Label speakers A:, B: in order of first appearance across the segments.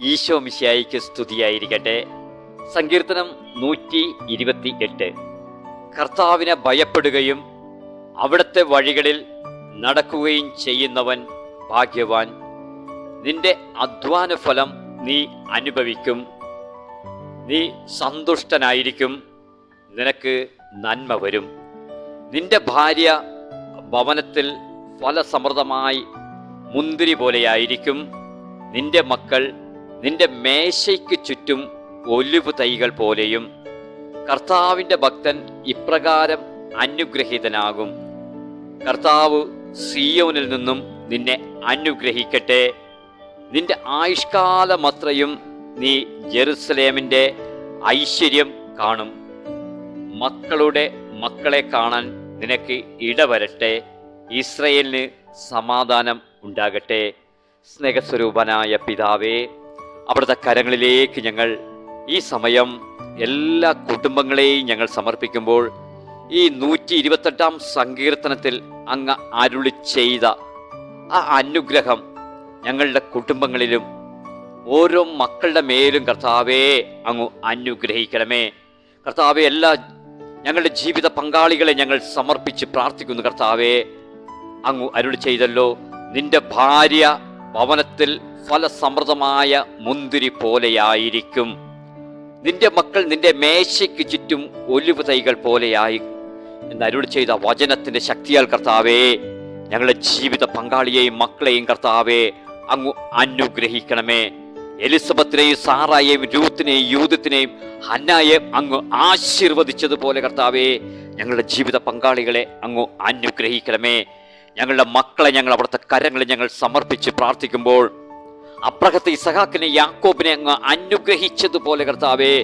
A: ഈശോ മിശിയായിക്ക് സ്തുതിയായിരിക്കട്ടെ. സങ്കീർത്തനം നൂറ്റി ഇരുപത്തി എട്ട് കർത്താവിനെ ഭയപ്പെടുകയും അവിടുത്തെ വഴികളിൽ നടക്കുകയും ചെയ്യുന്നവൻ ഭാഗ്യവാൻ. നിന്റെ അധ്വാന ഫലം നീ അനുഭവിക്കും. നീ സന്തുഷ്ടനായിരിക്കും. നിനക്ക് നന്മ വരും. നിന്റെ ഭാര്യ ഭവനത്തിൽ ഫലസമൃദ്ധമായി മുന്തിരി പോലെയായിരിക്കും നിന്റെ മക്കൾ നിന്റെ മേശയ്ക്ക് ചുറ്റും ഒലിവ് തൈകൾ പോലെയും കർത്താവിന്റെ ഭക്തൻ ഇപ്രകാരം അനുഗ്രഹീതനാകും. കർത്താവ് സിയോനിൽ നിന്നും നിന്നെ അനുഗ്രഹിക്കട്ടെ. നിന്റെ ആയുഷ്കാലമത്രയും നീ ജെറുസലേമിന്റെ ഐശ്വര്യം കാണും. മക്കളുടെ മക്കളെ കാണാൻ നിനക്ക് ഇടവരട്ടെ. ഇസ്രയേലിന് സമാധാനം ഉണ്ടാകട്ടെ. സ്നേഹസ്വരൂപനായ പിതാവേ അവിടുത്തെ കരങ്ങളിലേക്ക് ഞങ്ങൾ ഈ സമയം എല്ലാ കുടുംബങ്ങളെയും ഞങ്ങൾ സമർപ്പിക്കുമ്പോൾ ഈ നൂറ്റി ഇരുപത്തെട്ടാം സങ്കീർത്തനത്തിൽ അങ്ങ് അരുളി ചെയ്ത ആ അനുഗ്രഹം ഞങ്ങളുടെ കുടുംബങ്ങളിലും ഓരോ മക്കളുടെ മേലും കർത്താവേ അങ്ങ് അനുഗ്രഹിക്കണമേ. കർത്താവെ എല്ലാ ഞങ്ങളുടെ ജീവിത പങ്കാളികളെ ഞങ്ങൾ സമർപ്പിച്ച് പ്രാർത്ഥിക്കുന്നു കർത്താവേ. അങ്ങ് അരുളി ചെയ്തല്ലോ നിന്റെ ഭാര്യ ഭവനത്തിൽ ഫലസമൃദ്ധമായ മുന്തിരി പോലെയായിരിക്കും. നിന്റെ മക്കൾ നിന്റെ മേശയ്ക്ക് ചുറ്റും ഒലിവ് തൈകൾ പോലെയായി. എന്ന് അരുൾ ചെയ്ത വചനത്തിന്റെ ശക്തിയാൽ കർത്താവേ ഞങ്ങളുടെ ജീവിത പങ്കാളിയെയും മക്കളെയും കർത്താവേ അങ്ങ് അനുഗ്രഹിക്കണമേ. എലിസബത്തിനെയും സാറായെയും രൂത്തിനെയും യൂതത്തിനെയും ഹന്നായെയും അങ്ങ് ആശീർവദിച്ചതുപോലെ കർത്താവേ ഞങ്ങളുടെ ജീവിത പങ്കാളികളെ അങ്ങ് അനുഗ്രഹിക്കണമേ. ഞങ്ങളുടെ മക്കളെ ഞങ്ങൾ അവിടുത്തെ കരങ്ങളിൽ ഞങ്ങൾ സമർപ്പിച്ച് പ്രാർത്ഥിക്കുമ്പോൾ അപ്രകത്തെ ഇസഹാക്കിനെ യാക്കോബിനെ അങ്ങ് അനുഗ്രഹിച്ചതുപോലെ കർത്താവേ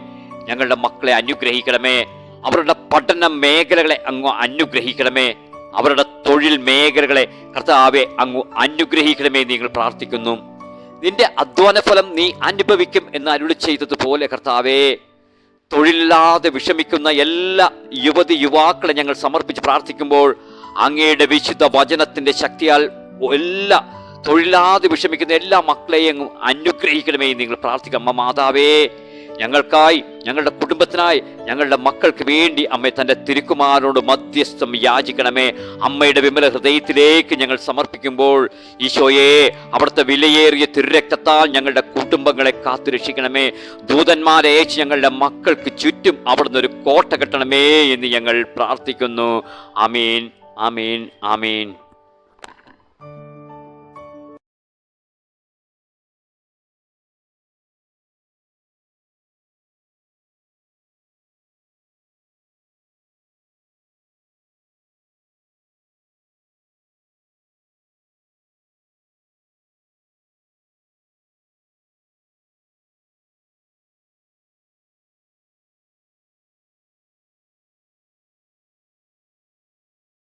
A: ഞങ്ങളുടെ മക്കളെ അനുഗ്രഹിക്കണമേ അവരുടെ പഠന മേഖലകളെ അങ്ങ് അനുഗ്രഹിക്കണമേ അവരുടെ തൊഴിൽ മേഖലകളെ കർത്താവെ അങ്ങ് അനുഗ്രഹിക്കണമേ നിങ്ങൾ പ്രാർത്ഥിക്കുന്നു. നിന്റെ അധ്വാന ഫലം നീ അനുഭവിക്കും എന്ന് അരുളി ചെയ്തതുപോലെ കർത്താവേ തൊഴിലില്ലാതെ വിഷമിക്കുന്ന എല്ലാ യുവതി യുവാക്കളെ ഞങ്ങൾ സമർപ്പിച്ച് പ്രാർത്ഥിക്കുമ്പോൾ അങ്ങയുടെ വിശുദ്ധ വചനത്തിന്റെ ശക്തിയാൽ എല്ലാ തൊഴിലാതെ വിഷമിക്കുന്ന എല്ലാ മക്കളെയും അനുഗ്രഹിക്കണമേ നിങ്ങൾ പ്രാർത്ഥിക്കുക അമ്മ മാതാവേ ഞങ്ങൾക്കായി ഞങ്ങളുടെ കുടുംബത്തിനായി ഞങ്ങളുടെ മക്കൾക്ക് വേണ്ടി അമ്മ തന്റെ തിരുക്കുമാരോട് മധ്യസ്ഥം യാചിക്കണമേ. അമ്മയുടെ വിമല ഹൃദയത്തിലേക്ക് ഞങ്ങൾ സമർപ്പിക്കുമ്പോൾ ഈശോയെ അവിടുത്തെ വിലയേറിയ തിരുരക്തത്താൽ ഞങ്ങളുടെ കുടുംബങ്ങളെ കാത്തുരക്ഷിക്കണമേ ദൂതന്മാരെ അയച്ച് ഞങ്ങളുടെ മക്കൾക്ക് ചുറ്റും അവിടുന്ന് ഒരു കോട്ട കെട്ടണമേ എന്ന് ഞങ്ങൾ പ്രാർത്ഥിക്കുന്നു. ആമീൻ. আমিন আমিন